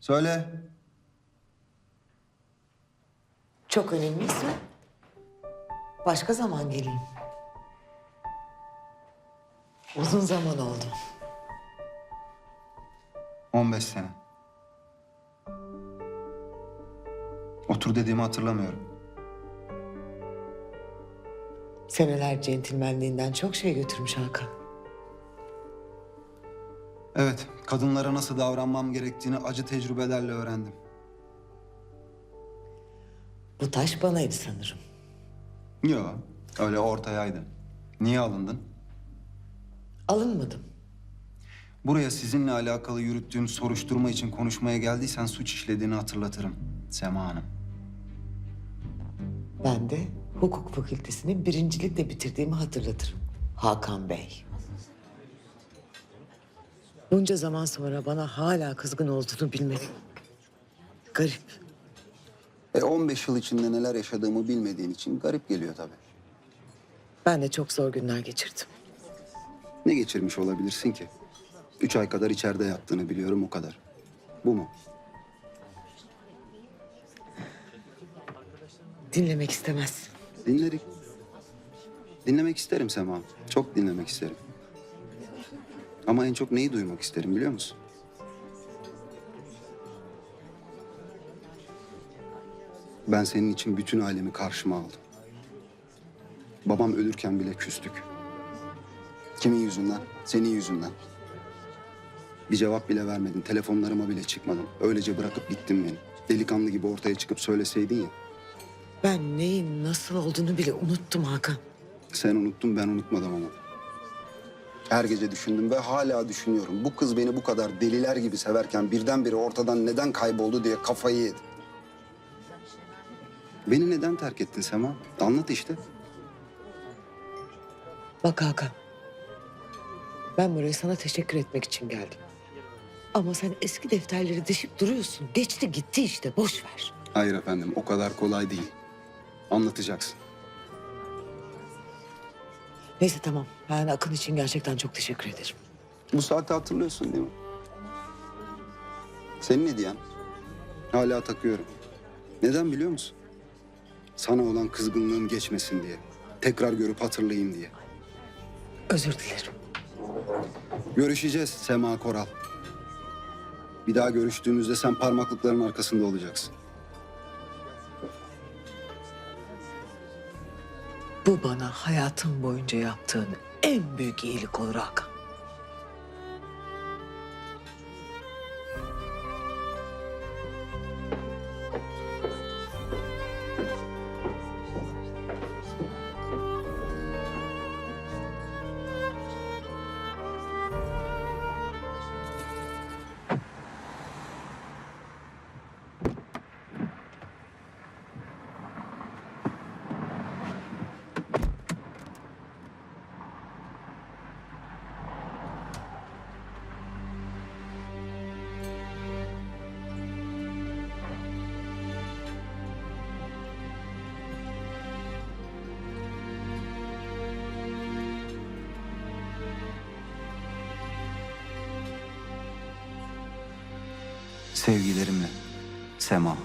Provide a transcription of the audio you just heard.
Söyle. Çok önemliyse başka zaman geleyim. Uzun zaman oldu. 15 sene. Otur dediğimi hatırlamıyorum. Seneler centilmenliğinden çok şey götürmüş Hakan. Evet, kadınlara nasıl davranmam gerektiğini acı tecrübelerle öğrendim. Bu taş banaydı sanırım. Yo, öyle ortayaydı. Niye alındın? Alınmadım. Buraya sizinle alakalı yürüttüğüm soruşturma için konuşmaya geldiysen suç işlediğini hatırlatırım Sema Hanım. Ben de hukuk fakültesini birincilikle bitirdiğimi hatırlatırım. Hakan Bey. Bunca zaman sonra bana hala kızgın olduğunu bilmek garip. E 15 yıl içinde neler yaşadığımı bilmediğin için garip geliyor tabii. Ben de çok zor günler geçirdim. Ne geçirmiş olabilirsin ki? Üç ay kadar içeride yattığını biliyorum o kadar. Bu mu? Dinlemek istemez. Dinlerim. Dinlemek isterim Sema. Çok dinlemek isterim. Ama en çok neyi duymak isterim biliyor musun? Ben senin için bütün ailemi karşıma aldım. Babam ölürken bile küstük. Kimin yüzünden? Senin yüzünden. Bir cevap bile vermedin. Telefonlarıma bile çıkmadın. Öylece bırakıp gittin beni. Delikanlı gibi ortaya çıkıp söyleseydin ya. Ben neyin nasıl olduğunu bile unuttum Hakan. Sen unuttun ben unutmadım ama. Her gece düşündüm ve hala düşünüyorum. Bu kız beni bu kadar deliler gibi severken birdenbire ortadan neden kayboldu diye kafayı yedim. Beni neden terk ettin Sema? Anlat işte. Bak Hakan. Ben buraya sana teşekkür etmek için geldim. Ama sen eski defterleri deşip duruyorsun. Geçti gitti işte boş ver. Hayır efendim o kadar kolay değil. Anlatacaksın. Neyse tamam. Ben Akın için gerçekten çok teşekkür ederim. Bu saati hatırlıyorsun değil mi? Senin hediyen. Hala takıyorum. Neden biliyor musun? Sana olan kızgınlığım geçmesin diye. Tekrar görüp hatırlayayım diye. Özür dilerim. Görüşeceğiz Sema Koral. Bir daha görüştüğümüzde sen parmaklıkların arkasında olacaksın. Bu bana hayatım boyunca yaptığın en büyük iyilik olur Hakan. Sevgilerimle Sema.